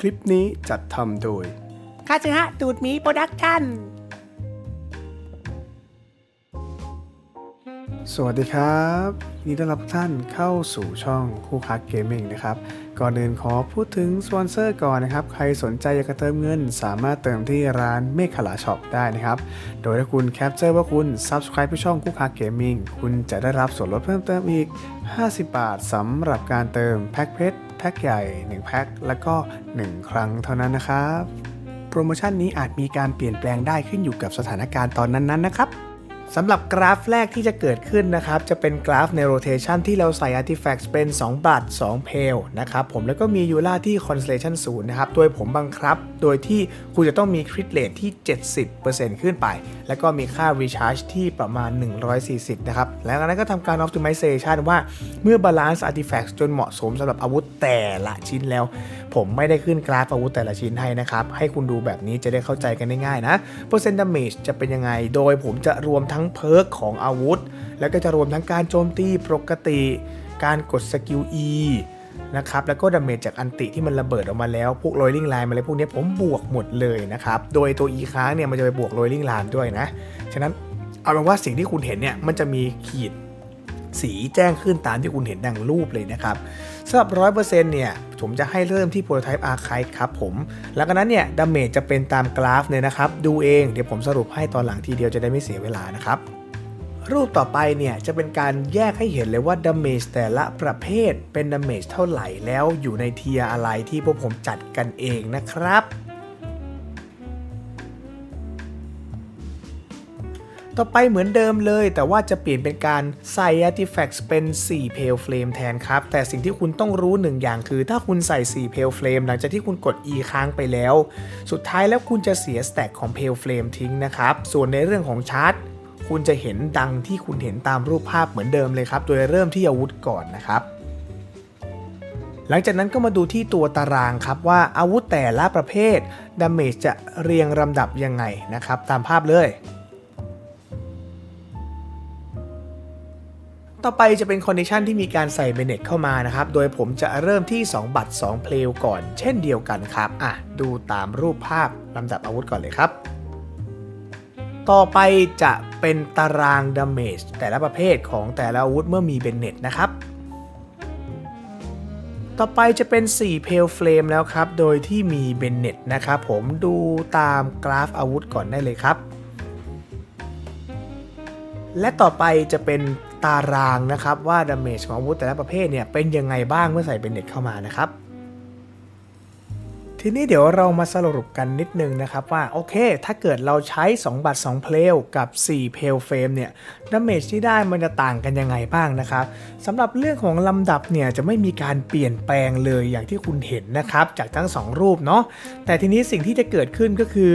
คลิปนี้จัดทำโดยคาซึฮะตูดหมีโปรดักชั่น สวัสดีครับยินดีต้อนรับทุกท่านเข้าสู่ช่องคู่ค้าเกมมิ่งนะครับ ก่อนอื่นขอพูดถึงสปอนเซอร์ก่อนนะครับ ใครสนใจอยากจะเติมเงิน สามารถเติมที่ร้านเมฆขลาช็อปได้นะครับ โดยถ้าคุณแคปเจอร์ว่าคุณ Subscribe ที่ช่องคู่ค้าเกมมิ่งคุณจะได้รับส่วนลดเพิ่มเติมอีก 50 บาทสำหรับการเติมแพ็คเพชร แพ็คใหญ่ 1 แพ็คแล้วก็ 1 ครั้งเท่านั้นนะครับ โปรโมชั่นนี้อาจมีการเปลี่ยนแปลงได้ขึ้นอยู่กับสถานการณ์ตอนนั้นๆนะครับ สำหรับกราฟแรกที่จะเกิดขึ้นนะครับ จะเป็นกราฟในโรเ t ชันที่เราใส่ Artifact เป็น 2บัตร2เพลนะครับผมแล้วก็มียูล่าที่ Constellation 0 นะครับ โดยผมบังคับ โดยที่คุณจะต้องมีคริตเลทที่ 70%ขึ้นไป แล้วก็มีค่า Recharge ที่ประมาณ 140 นะครับ แล้วนั้นก็ทำการ Optimization ว่าเมื่อบาลานซ์ Artifact จนเหมาะสมสำหรับอาวุธแต่ละชิ้นแล้ว ผมไม่ได้ขึ้นกราฟอาวุธแต่ละชิ้นให้นะครับให้คุณดูแบบนี้จะได้เข้าใจกันได้ง่ายนะเปอร์เซ็นต์ดาเมจจะเป็นยังไงโดยผมจะรวมทั้ง้งเพิร์กของอาวุธ และก็จะรวมทั้งการโจมตีปกติ การกดสกิล E นะครับแล้วก็ดาเมจจากอันติที่มันระเบิดออกมาแล้ว พวกโรยลิงไลน์มาเลยพวกนี้ผมบวกหมดเลยนะครับ โดยตัว E ค้างเนี่ยมันจะไปบวกโรยลิงไลน์ด้วยนะ ฉะนั้นเอาเป็นว่าสิ่งที่คุณเห็นเนี่ยมันจะมีขีด สีแจ้งขึ้นตามที่คุณเห็นดังรูปเลยนะครับสำหรับ 100%เนี่ย ผมจะให้เริ่มที่ Prototype Archive ครับผม แล้วก็นั้นเนี่ยดาเมจจะเป็นตามกราฟเลยนะครับ ดูเอง เดี๋ยวผมสรุปให้ตอนหลังทีเดียวจะได้ไม่เสียเวลานะครับรูปต่อไปเนี่ยจะเป็นการแยกให้เห็นเลยว่าดาเมจแต่ละประเภทเป็นดาเมจเท่าไหร่แล้วอยู่ในเทียอะไรที่พวกผมจัดกันเองนะครับ ต่อไปเหมือนเดิมเลย แต่ว่าจะเปลี่ยนเป็นการใส่ Artifacts เป็น 4 Pale Flame แทนครับ แต่สิ่งที่คุณต้องรู้หนึ่งอย่างคือ ถ้าคุณใส่ 4 Pale Flame หลังจากที่คุณกด E ค้างไปแล้ว สุดท้ายแล้วคุณจะเสียสแต็กของ Pale Flame ทิ้งนะครับ ส่วนในเรื่องของชาร์จคุณจะเห็นดังที่คุณเห็นตามรูปภาพเหมือนเดิมเลยครับ โดยเริ่มที่อาวุธก่อนนะครับ หลังจากนั้นก็มาดูที่ตัวตารางครับว่าอาวุธแต่ละประเภทดาเมจจะเรียงลำดับยังไงนะครับ ตามภาพเลย ต่อไปจะเป็นคอนดิชันที่มีการใส่เบเน็ตเข้ามานะครับ โดยผมจะเริ่มที่ 2 บัตร 2 เพลวก่อน เช่นเดียวกันครับ อะ ดูตามรูปภาพลำดับอาวุธก่อนเลยครับ ต่อไปจะเป็นตารางดาเมจแต่ละประเภทของแต่ละอาวุธเมื่อมีเบเน็ตนะครับ ต่อไปจะเป็น 4 เพลเฟลมแล้วครับ โดยที่มีเบนเน็ตนะครับผมดูตามกราฟอาวุธก่อนได้เลยครับและต่อไปจะเป็น ตารางนะครับว่าดาเมจของอาวุธแต่ละประเภทเนี่ยเป็นยังไงบ้างเมื่อใส่เบนเน็ตเข้ามานะครับทีนี้เดี๋ยวเรามาสรุปกันนิดนึงนะครับว่าโอเค ถ้าเกิดเราใช้ 2 บัตร 2 เพลวกับ 4 เพลเฟรมเนี่ยดาเมจที่ได้มันจะต่างกันยังไงบ้างนะครับสำหรับเรื่องของลำดับเนี่ยจะไม่มีการเปลี่ยนแปลงเลยอย่างที่คุณเห็นนะครับจากทั้ง 2 รูปเนาะแต่ทีนี้สิ่งที่จะเกิดขึ้นก็คือ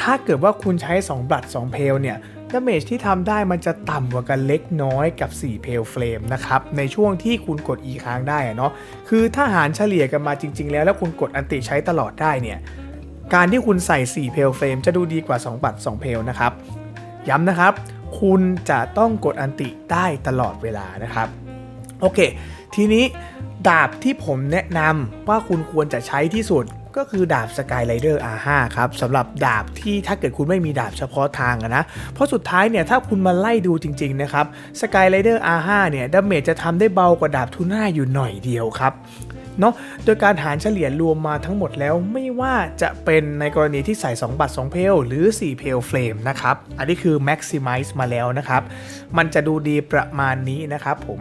ถ้าเกิดว่าคุณใช้ 2 บัตร 2 เพลเนี่ย ดาเมจที่ทำได้มันจะต่ำกว่ากันเล็กน้อยกับ 4 เพลเฟรมนะครับ ในช่วงที่คุณกด E ค้างได้อะเนาะคือถ้าหารเฉลี่ยกันมาจริง ๆ แล้ว แล้วคุณกดอันติใช้ตลอดได้เนี่ย การที่คุณใส่ 4 เพลเฟรมจะดูดีกว่า 2 บัตร 2 เพลนะครับ ย้ำนะครับ คุณจะต้องกดอันติได้ตลอดเวลานะครับ โอเค ทีนี้ดาบที่ผมแนะนำว่าคุณควรจะใช้ที่สุด ก็คือดาบ Skyrider R5 ครับสำหรับดาบที่ถ้าเกิดคุณไม่มีดาบเฉพาะทางนะเพราะสุดท้ายเนี่ยถ้าคุณมาไล่ดูจริงๆนะครับ Skyrider R5 เนี่ยดาเมจจะทำได้เบากว่าดาบทูน่าอยู่หน่อยเดียวครับเนาะโดยการหารเฉลี่ยรวมมาทั้งหมดแล้วไม่ว่าจะเป็นในกรณีที่ใส่ 2 บัตร 2 เพล หรือ 4 เพลเฟลมนะครับ อันนี้คือ maximize มาแล้วนะครับ มันจะดูดีประมาณนี้นะครับผม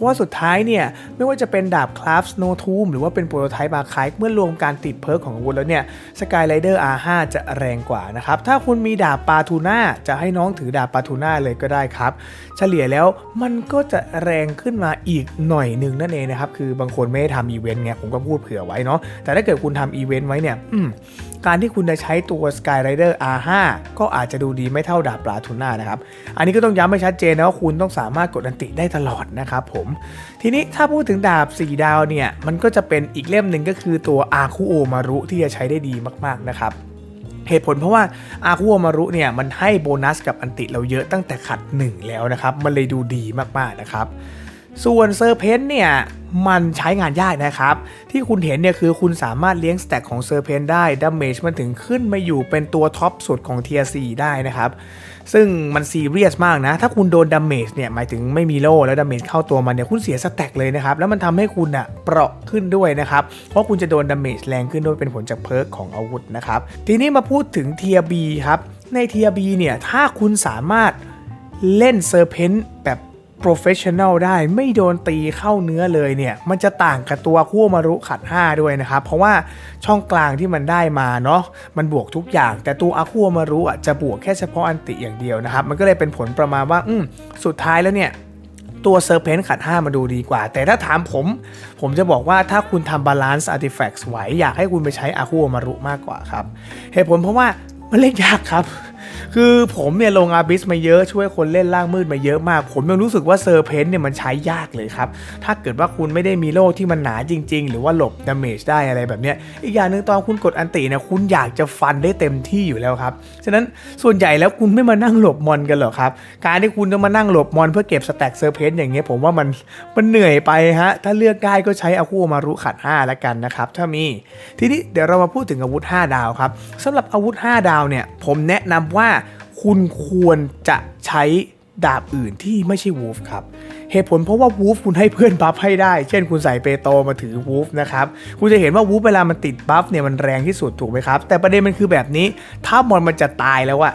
ราะว่าสุดท้ายเนี่ย ไม่ว่าจะเป็นดาบคลาฟสโนทูมหรือว่าเป็นโปรโตไทป์อาคายเมื่อรวมการติดเพิร์กของอาวุธแล้วเนี่ยสกายไรเดอร์ R5 จะแรงกว่านะครับ ถ้าคุณมีดาบปาทูน่าจะให้น้องถือดาบปาทูน่าเลยก็ได้ครับ เฉลี่ยแล้วมันก็จะแรงขึ้นมาอีกหน่อยหนึ่งนั่นเองนะครับ คือบางคนไม่ได้ทำอีเวนต์ไงผมก็พูดเผื่อไว้เนาะแต่ถ้าเกิดคุณทำอีเวนต์ไว้เนี่ยอืม การที่คุณจะใช้ตัว Skyrider R5 ก็อาจจะดูดีไม่เท่าดาบปลาทูน่านะครับ อันนี้ก็ต้องย้ำให้ชัดเจนนะว่าคุณต้องสามารถกดอันติได้ตลอดนะครับผม ทีนี้ถ้าพูดถึงดาบ 4 ดาวเนี่ย มันก็จะเป็นอีกเล่มหนึ่งก็คือตัวอาคุโอมารุที่จะใช้ได้ดีมาก ๆ นะครับเหตุผลเพราะว่าอาคุโอมารุเนี่ยมันให้โบนัสกับอันติเราเยอะตั้งแต่ขัด 1 แล้วนะครับ มันเลยดูดีมากๆนะครับ ส่วนเซอร์เพนเนี่ยมันใช้งานยากนะครับ ที่คุณเห็นเนี่ยคือคุณสามารถเลี้ยงสแต็กของเซอร์เพนได้ดาเมจมันถึงขึ้นมาอยู่เป็นตัวท็อปสุดของเทียร์ได้นะครับ ซึ่งมันซีเรียสมากนะ ถ้าคุณโดนดาเมจเนี่ยหมายถึงไม่มีโล่แล้วดาเมจเข้าตัวมันเนี่ยคุณเสียสแต็กเลยนะครับ แล้วมันทำให้คุณอะเปราะขึ้นด้วยนะครับ เพราะคุณจะโดนดาเมจแรงขึ้นด้วยเป็นผลจากเพิร์กของอาวุธนะครับทีนี้มาพูดถึงเทียบีครับในเทียบีเนี่ยถ้าคุณสามารถเล่นเซอร์เพนแบบ professional ได้ไม่โดนตีเข้าเนื้อเลยเนี่ย มันจะต่างกับตัวคู่มารุขัด 5 ด้วยนะครับ เพราะว่าช่องกลางที่มันได้มาเนาะมันบวกทุกอย่าง แต่ตัวอาคูมารุอะจะบวกแค่เฉพาะอันติอย่างเดียวนะครับ มันก็เลยเป็นผลประมาณว่าอืมสุดท้ายแล้วเนี่ยตัวเซอร์เพนขัด 5 มาดูดีกว่า แต่ถ้าถามผม ผมจะบอกว่าถ้าคุณทำบาลานซ์อาร์ติแฟกต์ไหว อยากให้คุณไปใช้อาคูมารุมากกว่าครับ เหตุผลเพราะว่ามันเล่นยากครับ คือผมเนี่ยลงอาบิสมาเยอะช่วยคนเล่นล่างมืดมาเยอะมาก ผมยังรู้สึกว่าเซอร์เพนเนี่ยมันใช้ยากเลยครับ ถ้าเกิดว่าคุณไม่ได้มีโล่ที่มันหนาจริง ๆ หรือว่าหลบดาเมจได้อะไรแบบเนี้ยอีกอย่างหนึ่งตอนคุณกดอันติเนี่ยคุณอยากจะฟันได้เต็มที่อยู่แล้วครับ ฉะนั้นส่วนใหญ่แล้วคุณไม่มานั่งหลบมอนกันหรอกครับการที่คุณต้องมานั่งหลบมอนเพื่อเก็บสแต็กเซอร์เพนอย่างเงี้ยผมว่ามันมันเหนื่อยไปฮะถ้าเลือกได้ก็ใช้อาคูมารุขัด5แล้วกันนะครับถ้ามี ทีนี้เดี๋ยวเรามาพูดถึงอาวุธ 5 ดาวครับสำหรับอาวุธ 5 ดาวเนี่ยผมแนะนำว่าคุณควรจะใช้ดาบอื่นที่ไม่ใช่วูฟครับ เหตุผลเพราะว่าวูฟคุณให้เพื่อนบัฟให้ได้ เช่นคุณใส่เปโตมาถือวูฟนะครับ คุณจะเห็นว่าวูฟเวลามันติดบัฟเนี่ยมันแรงที่สุดถูกไหมครับ แต่ประเด็นมันคือแบบนี้ ถ้ามอนมันจะตายแล้วอะ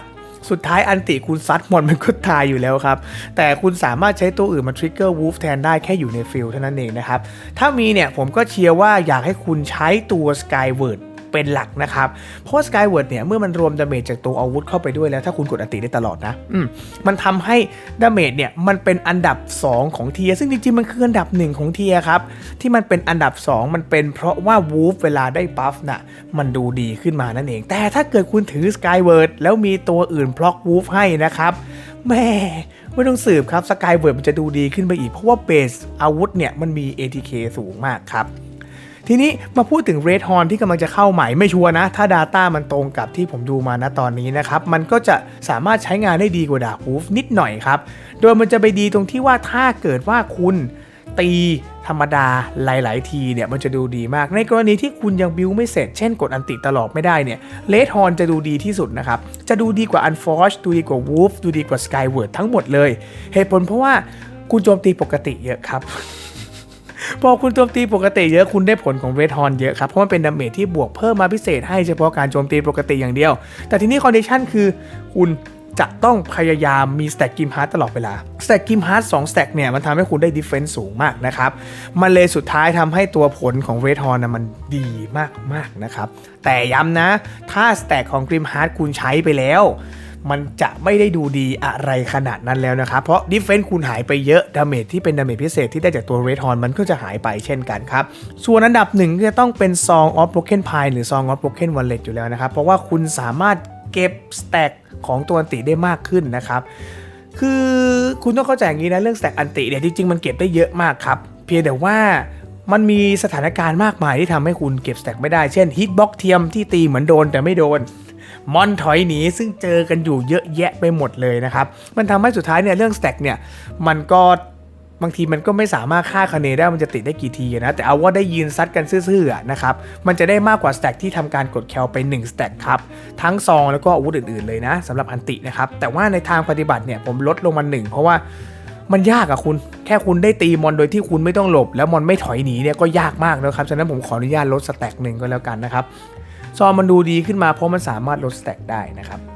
สุดท้ายอันติคุณซัดมอนมันก็ตายอยู่แล้วครับ แต่คุณสามารถใช้ตัวอื่นมาทริกเกอร์วูฟแทนได้แค่อยู่ในฟิลเท่านั้นเองนะครับ ถ้ามีเนี่ยผมก็เชียร์ว่าอยากให้คุณใช้ตัว Skyward เป็นหลักนะครับ เพราะว่า Skyward เนี่ยเมื่อมันรวมดาเมจจากตัวอาวุธเข้าไปด้วยแล้ว ถ้าคุณกดอัติได้ตลอดนะมมันทำให้ดาเมจเนี่ยมันเป็นอันดับ 2 ของเทียซึ่งจริงๆ มันคืออันดับ 1 ของเทียครับ ที่มันเป็นอันดับ 2 มันเป็นเพราะว่าวูฟเวลาได้บัฟน่ะมันดูดีขึ้นมานั่นเอง แต่ถ้าเกิดคุณถือ Skyward แล้วมีตัวอื่นพล็อกวูฟให้นะครับแม่ไม่ต้องสืบครับ Skyward มันจะดูดีขึ้นไปอีก เพราะว่าเบสอาวุธเนี่ยมันมี ATK สูงมากครับ ทีนี้มาพูดถึง Red Horn ที่กำลังจะเข้าใหม่ไม่ชัวร์นะ ถ้า Data มันตรงกับที่ผมดูมานะตอนนี้นะครับ มันก็จะสามารถใช้งานได้ดีกว่าดาบ Wolf นิดหน่อยครับ โดยมันจะไปดีตรงที่ว่าถ้าเกิดว่าคุณตีธรรมดาหลาย ๆ ทีเนี่ยมันจะดูดีมาก ในกรณีที่คุณยังบิวไม่เสร็จ เช่นกดอันติตลอดไม่ได้เนี่ย Red Horn จะดูดีที่สุดนะครับ จะดูดีกว่า Unforged ดูดีกว่า Wolf ดูดีกว่า Skyward ทั้งหมดเลย เหตุผลเพราะว่าคุณโจมตีปกติเยอะครับ พอคุณโจมตีปกติเยอะคุณได้ผลของเวทฮอนเยอะครับ เพราะมันเป็นดาเมจที่บวกเพิ่มมาพิเศษให้เฉพาะการโจมตีปกติอย่างเดียว แต่ทีนี้คอนดิชันคือคุณจะต้องพยายามมีสแต็กกิมฮาร์ตตลอดเวลาสแต็กกิมฮาร์ตสองสแต็กเนี่ยมันทำให้คุณได้ดิฟเฟนซ์สูงมากนะครับ มันเลยสุดท้ายทำให้ตัวผลของเวทฮอนนะมันดีมากๆนะครับ แต่ย้ำนะ ถ้าสแต็กของกริมฮาร์ตคุณใช้ไปแล้ว มันจะไม่ได้ดูดีอะไรขนาดนั้นแล้วนะครับ เพราะดิฟเฟน c ์คุณหายไปเยอะดาเมจที่เป็นดาเมจพิเศษที่ได้จากตัวเร d ฮอนมันก็จะหายไปเช่นกันครับ ส่วนอันดับหนึ่งก็จะต้องเป็น Song of Broken Pine หรือ Song of Broken Wallet อยู่แล้วนะครับ เพราะว่าคุณสามารถเก็บสแต็กของตัวอันติได้มากขึ้นนะครับคือคุณต้องเข้าใจอย่างนี้นะเรื่องสแต็กอันติเนี่ยจริงๆมันเก็บได้เยอะมากครับ เพียงแต่ว่ามันมีสถานการณ์มากมายที่ทำให้คุณเก็บสแต็กไม่ได้ เช่นฮิตบ็อกเทียมที่ตีเหมือนโดนแต่ไม่โดน มอนถอยหนีซึ่งเจอกันอยู่เยอะแยะไปหมดเลยนะครับ มันทำให้สุดท้ายเนี่ยเรื่องสแต็กเนี่ยมันก็บางทีมันก็ไม่สามารถค่าคะเนได้มันจะติดได้กี่ทีนะ แต่เอาว่าได้ยืนซัดกันซื่อๆนะครับ มันจะได้มากกว่าสแต็กที่ทำการกดแคลไป1สแต็กครับ ทั้งซองแล้วก็อาวุธอื่นๆเลยนะสำหรับอันตินะครับ แต่ว่าในทางปฏิบัติเนี่ยผมลดลงมาหนึ่งเพราะว่ามันยากอะคุณ แค่คุณได้ตีมอนโดยที่คุณไม่ต้องหลบ แล้วมอนไม่ถอยหนีเนี่ยก็ยากมากแล้วครับ ฉะนั้นผมขออนุญาตลดสแต็กหนึ่งก็แล้วกันนะครับ ซองมันดูดีขึ้นมาเพราะมันสามารถลดสแต็กได้นะครับ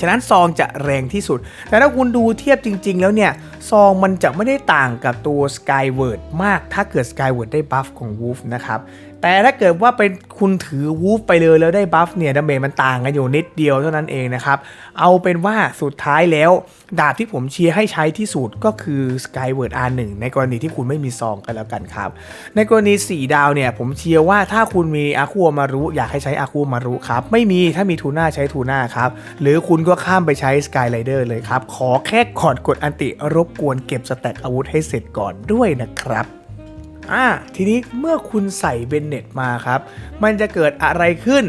ฉะนั้นซองจะแรงที่สุด แต่ถ้าคุณดูเทียบจริง ๆ แล้วเนี่ย ซองมันจะไม่ได้ต่างกับตัว Skyward มาก ถ้าเกิด Skyward ได้บัฟของ Wolf นะครับ แต่ถ้าเกิดว่าเป็นคุณถือ Wolf ไปเลยแล้วได้บัฟเนี่ยดาเมจมันต่างกันอยู่นิดเดียวเท่านั้นเองนะครับ เอาเป็นว่าสุดท้ายแล้ว ดาบที่ผมเชียร์ให้ใช้ที่สุดก็คือ Skyward R1 ในกรณีที่คุณไม่มีซองกันแล้วกันครับ ในกรณี 4 ดาวเนี่ยผมเชียร์ว่าถ้าคุณมีอาคูมารุอยากให้ใช้อาคูมารุครับ ไม่มีถ้ามีทูน่าใช้ทูน่าครับ หรือคุณก็ข้ามไปใช้ Skyrider เลยครับ ขอแค่กอดกดอันติรบกวนเก็บสแต็กอาวุธให้เสร็จก่อนด้วยนะครับอ่าทีนี้เมื่อคุณใส่เบนเน็ตมาครับ มันจะเกิดอะไรขึ้น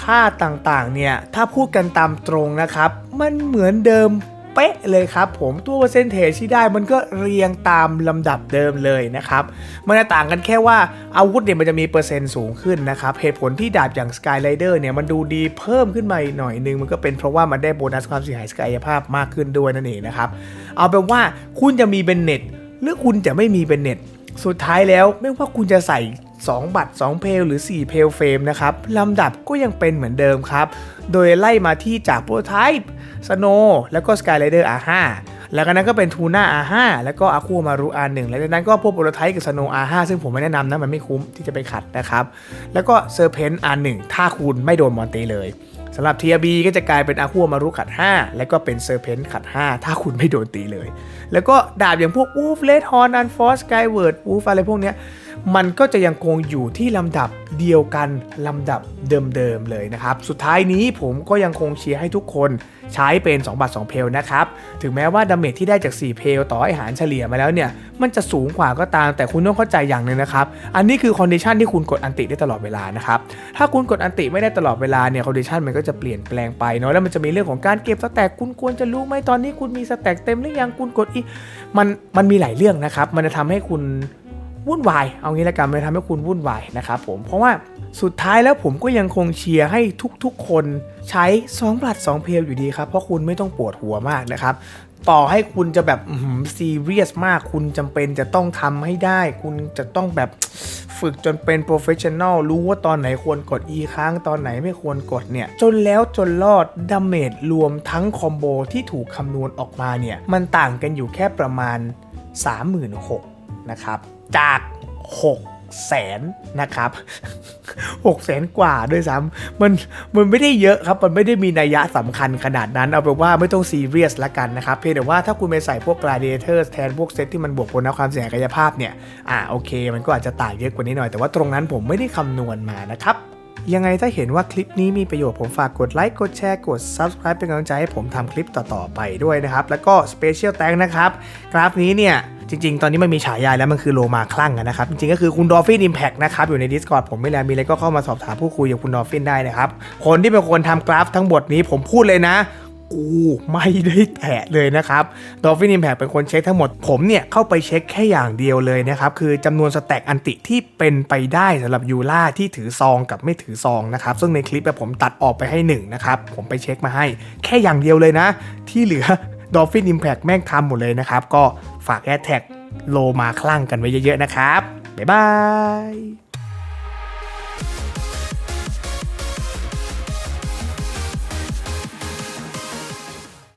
ค่าต่างๆเนี่ย ถ้าพูดกันตามตรงนะครับ มันเหมือนเดิม เป๊ะเลยครับผมตัวเปอร์เซนเทจที่ได้มันก็เรียงตามลำดับเดิมเลยนะครับมันจะต่างกันแค่ว่าอาวุธเนี่ยมันจะมีเปอร์เซ็นต์สูงขึ้นนะครับเหตุผลที่ดาบอย่าง Skyrider เนี่ยมันดูดีเพิ่มขึ้นมาอีกหน่อยนึง มันก็เป็นเพราะว่ามันได้โบนัสความเสียหายสกายภาพมากขึ้นด้วยนั่นเองนะครับเอาเป็นว่าคุณจะมีเบนเน็ตหรือคุณจะไม่มีเบนเน็ตสุดท้ายแล้วไม่ว่าคุณจะใส่ 2 บัตร 2 เพลหรือ 4 เพลเฟรมนะครับลำดับก็ยังเป็นเหมือนเดิมครับ โดยไล่มาที่จากโปรไทป์สโนแล้วก็ Skyrider R5 แล้วก็นั้นก็เป็นทูน่า R5 แล้วก็อาคูมารุ R1 แล้วจากนั้นก็พวกโปรไทป์กับสโน R5 ซึ่งผมไม่แนะนำนะมันไม่คุ้มที่จะไปขัดนะครับ แล้วก็เซอร์เพน R1 ถ้าคุณไม่โดนมอนเตเลยสำหรับ TRB ก็จะกลายเป็นอาคัวมารุขัด 5 แล้วก็เป็นเซอร์เพนขัด 5 ถ้าคุณไม่โดนตีเลย แล้วก็ดาบอย่างพวก Wolf Red Horn Unforced Skyward Wolf อะไรพวกเนี้ย มันก็จะยังคงอยู่ที่ลำดับเดียวกันลำดับเดิมๆเลยนะครับ สุดท้ายนี้ผมก็ยังคงเชียร์ให้ทุกคนใช้เป็น 2 บาท 2 เพลนะครับ ถึงแม้ว่าดาเมจที่ได้จาก 4 เพลต่อให้หารเฉลี่ยมาแล้วเนี่ย มันจะสูงกว่าก็ตาม แต่คุณต้องเข้าใจอย่างหนึ่งนะครับ อันนี้คือคอนดิชันที่คุณกดอันติได้ตลอดเวลานะครับ ถ้าคุณกดอันติไม่ได้ตลอดเวลาเนี่ยคอนดิชันมันก็จะเปลี่ยนแปลงไปเนาะแล้วมันจะมีเรื่องของการเก็บสแต็กคุณควรจะรู้ไหมตอนนี้คุณมีสแต็กเต็มหรือยังคุณกดอีมันมันมีหลายเรื่องนะครับมันจะทำให้คุณ วุ่นวาย เอางี้ละกันมันทำให้คุณวุ่นวายนะครับผม เพราะว่าสุดท้ายแล้วผมก็ยังคงเชียร์ให้ทุกๆ คนใช้2บลัด2 เพลอยู่ดีครับ เพราะคุณไม่ต้องปวดหัวมากนะครับ ต่อให้คุณจะแบบซีเรียสมาก คุณจำเป็นจะต้องทำให้ได้ คุณจะต้องแบบฝึกจนเป็นโปรเฟชชั่น a ลรู้ว่าตอนไหนควรกด E ค้างตอนไหนไม่ควรกดเนี่ย จนแล้วจนรอดดาเมจรวมทั้งคอมโบที่ถูกคำนวณออกมาเนี่ย มันต่างกันอยู่แค่ประมาณ 36,000นะครับ จาก6แสนนะครับ6แสนกว่าด้วยซ้ำมันมันไม่ได้เยอะครับ มันไม่ได้มีนัยยะสำคัญขนาดนั้น เอาเป็นว่าไม่ต้องซีเรียสละกันนะครับ เพียงแต่ว่าถ้าคุณไปใส่พวก gladiator แทนพวกเซตที่มันบวกผลนะความเสียหายกายภาพเนี่ย อ่าโอเค มันก็อาจจะต่างเยอะกว่านี้หน่อย แต่ว่าตรงนั้นผมไม่ได้คำนวณมานะครับยังไงถ้าเห็นว่าคลิปนี้มีประโยชน์ผมฝากกดไลค์กดแชร์กด Subscribe เป็นกำลังใจให้ผมทำคลิปต่อๆไปด้วยนะครับ แล้วก็ Special Thank นะครับ กราฟนี้เนี่ย จริง ๆ ตอนนี้มันมีฉายาแล้วมันคือโลมาคลั่งนะครับ จริงๆก็คือคุณดอฟฟินอิมแพ t นะครับ อยู่ใน Discord ผมไม่แล้วมีอะไรก็เข้ามาสอบถามผู้คุยกับคุณดอฟฟินได้นะครับ คนที่เป็นคนทำกราฟทั้งหมดนี้ผมพูดเลยนะกูไม่ได้แตะเลยนะครับ Dolphin Impact เป็นคนเช็คทั้งหมด ผมเนี่ยเข้าไปเช็คแค่อย่างเดียวเลยนะครับ คือจำนวนสแต็กอันติที่เป็นไปได้สำหรับยูล่าที่ถือซองกับไม่ถือซองนะครับ ซึ่งในคลิปผมตัดออกไปให้หนึ่งนะครับ ผมไปเช็คมาให้ แค่อย่างเดียวเลยนะ ที่เหลือ Dolphin Impact แม่งทำหมดเลยนะครับ ก็ ฝากแฮชแท็กโลมาคลั่งกันไว้เยอะๆนะครับ บ๊ายบาย